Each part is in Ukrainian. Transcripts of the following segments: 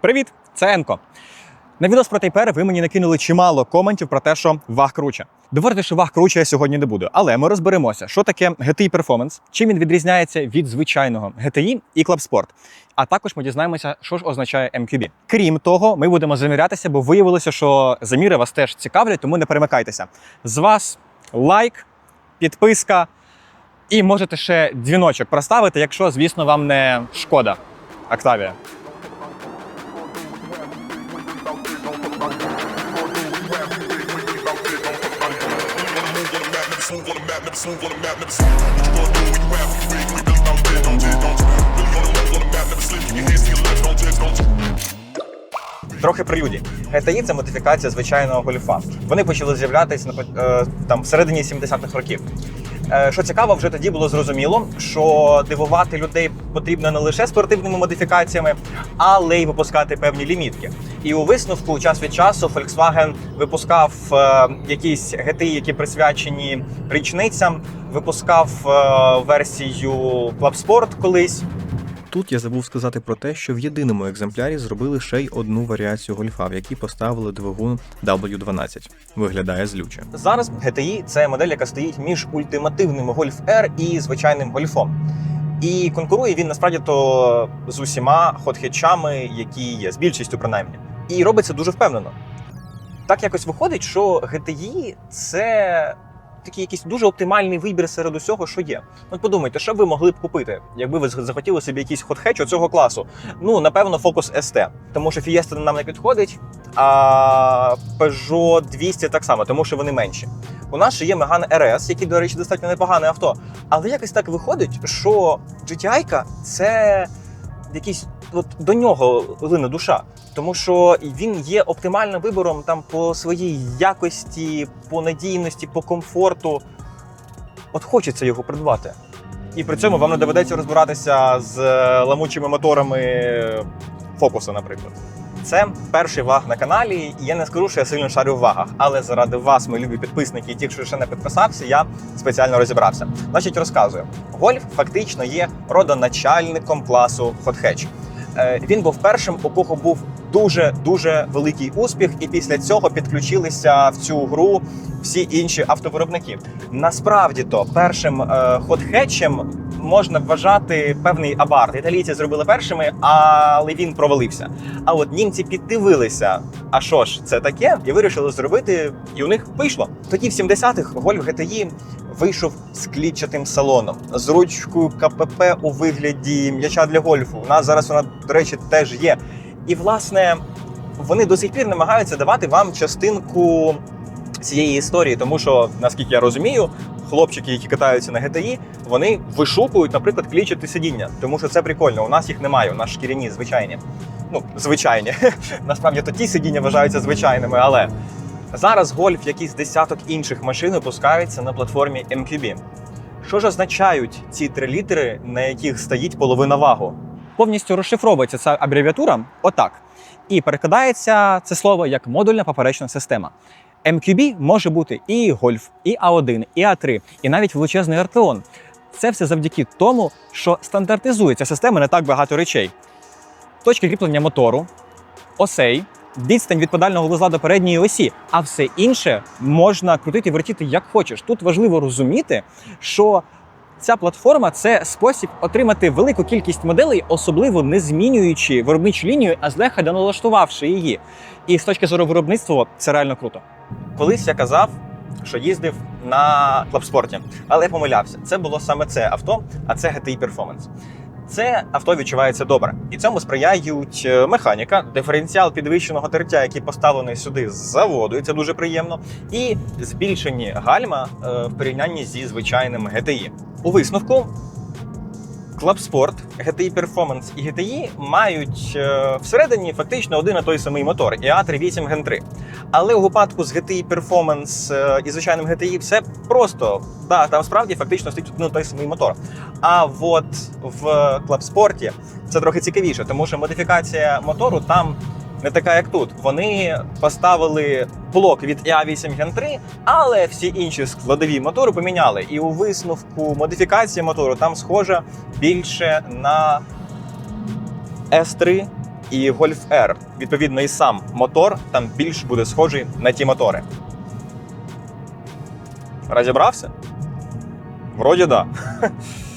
Привіт, це Енко. На відео про Тайпер ви мені накинули чимало коментів про те, що ваг круче. Доводити, що ваг круче я сьогодні не буду, але ми розберемося, що таке GTI Performance, чим він відрізняється від звичайного GTI і Club Sport. А також ми дізнаємося, що ж означає MQB. Крім того, ми будемо замірятися, бо виявилося, що заміри вас теж цікавлять, тому не перемикайтеся. З вас лайк, підписка і можете ще дзвіночок проставити, якщо, звісно, вам не шкода. Октавія. Трохи про Юді. ГТІ – це модифікація звичайного гольфа. Вони почали з'являтися на е, там всередині 70-х років. Е, Що цікаво, вже тоді було зрозуміло, що дивувати людей потрібно не лише спортивними модифікаціями, але й випускати певні лімітки. І у висновку час від часу Volkswagen випускав е, якісь GTI, які присвячені річницям, випускав е, версію Club Sport колись. Тут я забув сказати про те, що в єдиному екземплярі зробили ще й одну варіацію гольфа, в якій поставили двигун W12. Виглядає злюче. Зараз GTI – це модель, яка стоїть між ультимативним Golf R і звичайним гольфом. І конкурує він насправді то з усіма хот-хетчами, які є, з більшістю принаймні. І робить це дуже впевнено. Так якось виходить, що GTI – це такий якийсь дуже оптимальний вибір серед усього, що є. От подумайте, що ви могли б купити, якби ви захотіли собі якийсь хот-хетч оцього класу. Ну, напевно, Focus ST, тому що Fiesta нам не підходить, а Peugeot 200 так само, тому що вони менші. У нас ще є Megane RS, який, до речі, достатньо непогане авто. Але якось так виходить, що GTI – це якийсь от до нього лине душа. Тому що він є оптимальним вибором там по своїй якості, по надійності, по комфорту. От хочеться його придбати. І при цьому вам не доведеться розбиратися з е, ламучими моторами фокуса, наприклад. Це перший ваг на каналі, я не скажу, що я сильно шарю в вагах, але заради вас, мої любі підписники, і ті, що ще не підписався, я спеціально розібрався. Значить, розказую: гольф фактично є родоначальником класу Е, Він був першим, у кого був дуже дуже великий успіх, і після цього підключилися в цю гру всі інші автовиробники. Насправді то першим хот-хетчем можна вважати певний абарт. Італійці зробили першими, але він провалився. А от німці піддивилися, а що ж це таке, і вирішили зробити, і у них вийшло. Тоді в 70-х Golf GTI вийшов з клітчатим салоном, з ручкою КПП у вигляді м'яча для гольфу. У нас зараз вона, до речі, теж є. І власне вони до сих пір намагаються давати вам частинку цієї історії, тому що, наскільки я розумію, хлопчики, які катаються на GTI, вони вишукують, наприклад, клічати сидіння, тому що це прикольно. У нас їх немає, у нас шкіряні звичайні. Ну, звичайні. Насправді то ті сидіння вважаються звичайними, але зараз гольф, якийсь десяток інших машин випускаються на платформі MQB. Що ж означають ці три літери, на яких стоїть половина вагу? Повністю розшифровується ця абревіатура отак. І перекладається це слово як модульна поперечна система. MQB може бути і Golf, і А1, і А3, і навіть величезний Артеон. Це все завдяки тому, що стандартизується система не так багато речей. Точки кріплення мотору, осей, відстань від педального вузла до передньої осі, а все інше можна крутити і вертіти як хочеш. Тут важливо розуміти, що ця платформа це спосіб отримати велику кількість моделей, особливо не змінюючи виробничу лінію, а злегка доналаштувавши її. І з точки зору виробництва це реально круто. Колись я казав, що їздив на клабспорті, але я помилявся. Це було саме це авто, а це GTI Performance. Це авто відчувається добре, і цьому сприяють е, механіка, диференціал підвищеного тертя, який поставлений сюди з заводу, і це дуже приємно, і збільшені гальма е, в порівнянні зі звичайним GTI. У висновку Club Sport, GTI Performance і GTI мають е, всередині фактично один і той самий мотор IA38 Gen 3. Але у випадку з GTI Performance е, і звичайним GTI все просто. Да, там справді фактично стоїть один і той самий мотор. А от в Sport це трохи цікавіше, тому що модифікація мотору там не така, як тут. Вони поставили блок від IA8 Gen 3, але всі інші складові мотору поміняли. І у висновку модифікація мотору там схожа більше на S3 і Golf R. Відповідно, і сам мотор там більш буде схожий на ті мотори. Розібрався? Вроді да.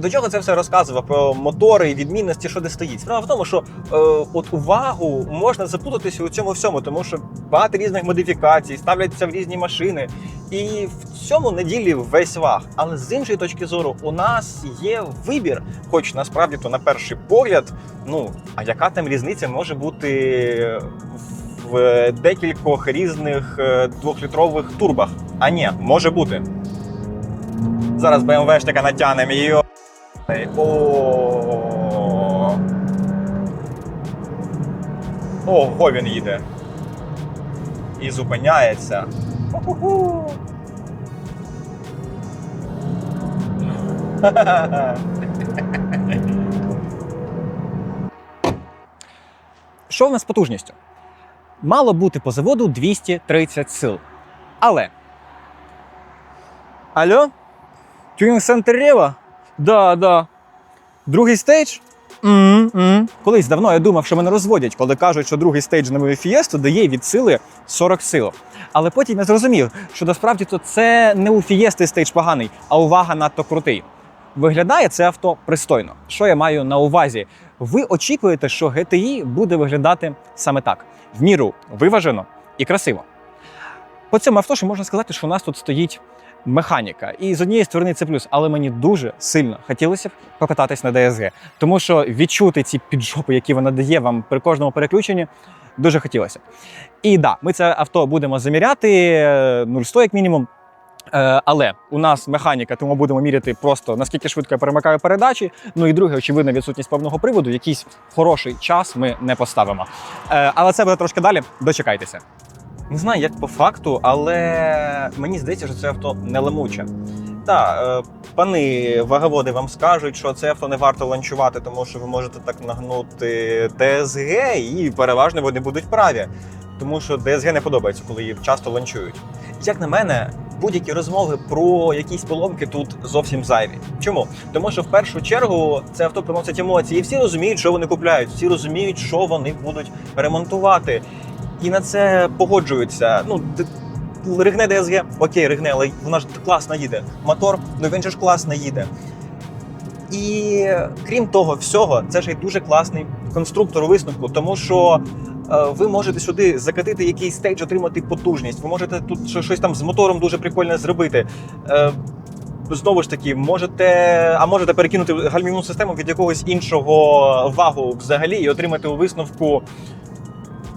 До чого це все розказував про мотори і відмінності, що де стоїть? Справа в тому, що е, от увагу можна заплутатися у цьому всьому, тому що багато різних модифікацій ставляться в різні машини, і в цьому не ділі весь ваг. Але з іншої точки зору, у нас є вибір, хоч насправді то на перший погляд, ну а яка там різниця може бути в декількох різних е, двохлітрових турбах? А ні, може бути. Зараз БМВшника натягнемо йо. О. Ого, він їде. І зупиняється. Ху-ху-ху. Що в нас з потужністю? Мало бути по заводу 230 сил. Але. Алло? Тюнінг центр Рева? Да, да. Другий стейдж? Mm-hmm. Колись давно я думав, що мене розводять, коли кажуть, що другий стейдж мою фієсту дає від сили 40 сил. Але потім я зрозумів, що насправді то це не у фієсти стейдж поганий, а увага надто крутий. Виглядає це авто пристойно. Що я маю на увазі? Ви очікуєте, що GTI буде виглядати саме так: в міру виважено і красиво. По цьому авто ще можна сказати, що у нас тут стоїть механіка. І з однієї сторони це плюс, але мені дуже сильно хотілося б покататись на DSG, тому що відчути ці піджопи, які вона дає вам при кожному переключенні, дуже хотілося. І да, ми це авто будемо заміряти 0,100 як мінімум. Е, Але у нас механіка, тому будемо міряти просто наскільки швидко я перемикаю передачі. Ну і друге, очевидно, відсутність повного приводу. Якийсь хороший час ми не поставимо. Е, Але це буде трошки далі. Дочекайтеся. Не знаю, як по факту, але мені здається, що це авто не лемуче. Так, е, пани ваговоди вам скажуть, що це авто не варто ланчувати, тому що ви можете так нагнути ДСГ, і переважно вони будуть праві. Тому що ДСГ не подобається, коли її часто ланчують. Як на мене, будь-які розмови про якісь поломки тут зовсім зайві. Чому? Тому що в першу чергу це авто приносить емоції, і всі розуміють, що вони купляють, всі розуміють, що вони будуть ремонтувати. І на це погоджуються. Ну, ригне ДСГ, окей, ригне, але вона ж класно їде. Мотор, ну він же ж класно їде. І крім того всього, це ж і дуже класний конструктор у висновку, тому що е, ви можете сюди закатити якийсь стейдж, отримати потужність. Ви можете тут щось там з мотором дуже прикольне зробити. Е, Знову ж таки, можете, а можете перекинути гальмівну систему від якогось іншого вагу взагалі і отримати у висновку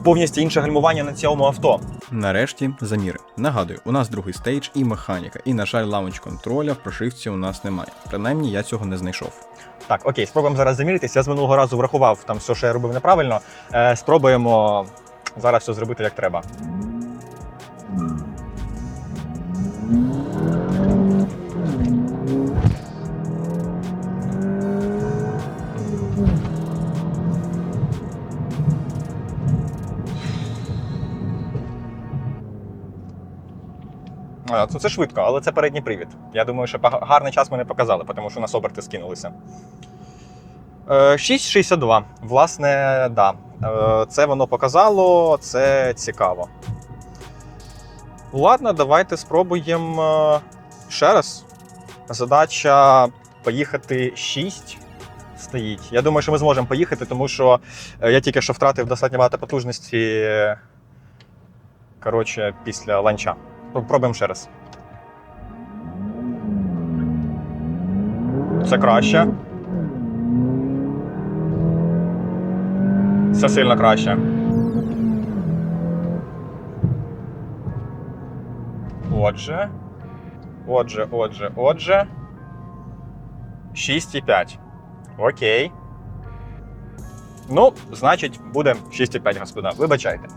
повністю інше гальмування на цьому авто. Нарешті заміри. Нагадую, у нас другий стейдж і механіка, і, на жаль, лаунч контроля в прошивці у нас немає. Принаймні я цього не знайшов. Так, окей, спробуємо зараз заміритися. Я з минулого разу врахував там все, що я робив неправильно. Е, спробуємо зараз все зробити як треба. Це, це швидко, але це передній привід. Я думаю, що гарний час ми не показали, тому що у нас оберти скинулися. Е, 6,62. Власне, да. Е, Це воно показало, це цікаво. Ладно, давайте спробуємо е, ще раз. Задача поїхати 6 стоїть. Я думаю, що ми зможемо поїхати, тому що е, я тільки що втратив достатньо багато потужності. е, Коротше, після ланча. Пробуємо ще раз. Це краще. Це сильно краще. Отже. Отже, отже, отже. 6,5. Окей. Ну, значить, буде 6,5, господа. Вибачайте.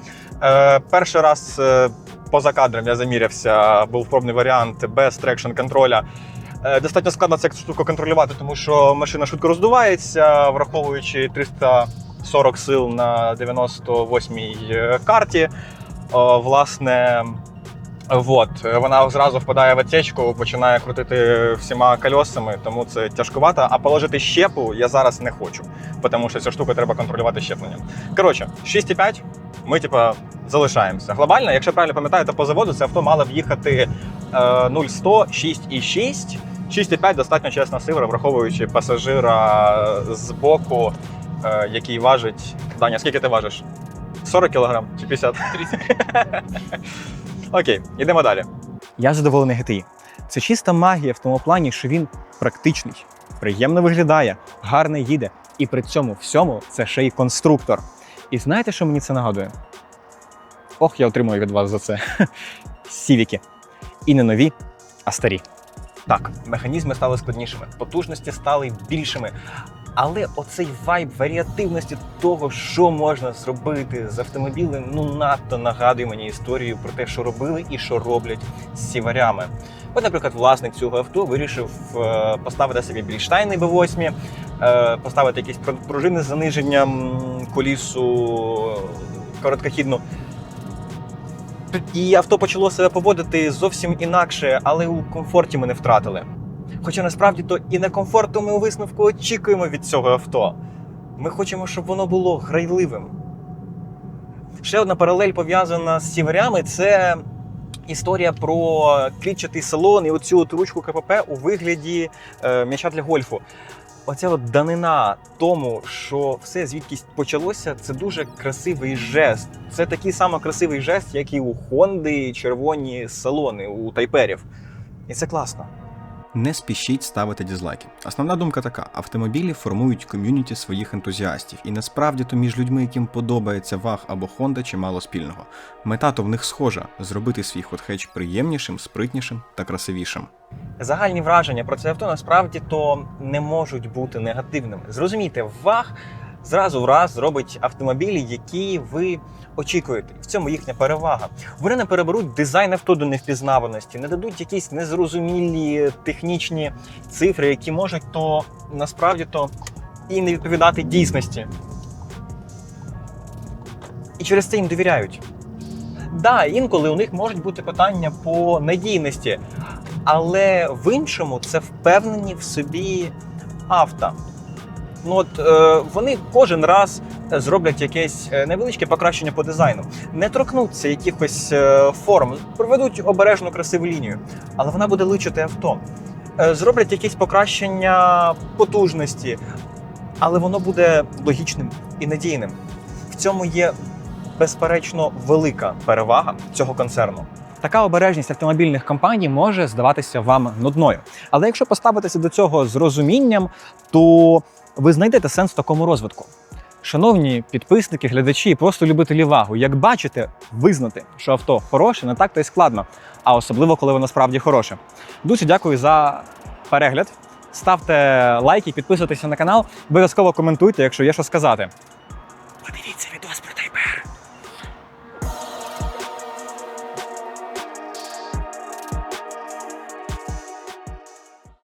Е, перший раз е, поза кадром я замірявся, був пробний варіант без трекшн контроля. Е, Достатньо складно цю штуку контролювати, тому що машина швидко роздувається, враховуючи 340 сил на 98-й карті. Власне, Вот, е, вона зразу впадає в отсечку, починає крутити всіма кольосами, тому це тяжкувато. А положити щепу я зараз не хочу, тому що цю штуку треба контролювати щепленням. Коротше, 6,5 ми типа залишаємося. Глобально, якщо правильно пам'ятаю, то по заводу це авто мало в'їхати е, 0100 6,6. 6,5 достатньо чесна цифра, враховуючи пасажира з боку, е, який важить. Даня, скільки ти важиш? 40 кг чи 50? 30. Окей, йдемо далі. Я задоволений GTI. Це чиста магія в тому плані, що він практичний, приємно виглядає, гарно їде, і при цьому всьому це ще й конструктор. І знаєте, що мені це нагадує? Ох, я отримую від вас за це. Сівіки. І не нові, а старі. Так, механізми стали складнішими, потужності стали більшими. Але оцей вайб варіативності того, що можна зробити з автомобілем, ну надто нагадує мені історію про те, що робили і що роблять з сіварями. От, наприклад, власник цього авто вирішив е, поставити собі більштайни B8, е, поставити якісь пр- пружини з заниженням колісу е, короткохідну. І авто почало себе поводити зовсім інакше, але у комфорті ми не втратили. Хоча насправді то і на комфорту ми у висновку очікуємо від цього авто. Ми хочемо, щоб воно було грайливим. Ще одна паралель пов'язана з сіверями це історія про клітчатий салон і оцю от ручку КПП у вигляді е, м'яча для гольфу. Оця от данина тому, що все звідкись почалося, це дуже красивий жест. Це такий само красивий жест, як і у Хонди червоні салони у тайперів. І це класно. Не спішіть ставити дізлайки. Основна думка така: автомобілі формують ком'юніті своїх ентузіастів, і насправді то між людьми, яким подобається ваг або Honda, чимало спільного. Мета то в них схожа зробити свій хотхеч приємнішим, спритнішим та красивішим. Загальні враження про це авто насправді то не можуть бути негативними. Зрозумійте, ваг зразу в раз зробить автомобілі, які ви очікуєте. В цьому їхня перевага. Вони не переберуть дизайн авто до невпізнаваності, не дадуть якісь незрозумілі технічні цифри, які можуть то насправді то і не відповідати дійсності. І через це їм довіряють. Да, інколи у них можуть бути питання по надійності, але в іншому це впевнені в собі авто. Ну от е, вони кожен раз зроблять якесь е, невеличке покращення по дизайну, не торкнуться якихось е, форм, проведуть обережну красиву лінію, але вона буде личити авто. Е, зроблять якісь покращення потужності, але воно буде логічним і надійним. В цьому є безперечно велика перевага цього концерну. Така обережність автомобільних компаній може здаватися вам нудною. Але якщо поставитися до цього з розумінням, то ви знайдете сенс в такому розвитку. Шановні підписники, глядачі, просто любителі вагу, як бачите, визнати, що авто хороше, не так то й складно, а особливо, коли воно справді хороше. Дуже дякую за перегляд. Ставте лайки, підписуйтесь на канал, обов'язково коментуйте, якщо є що сказати.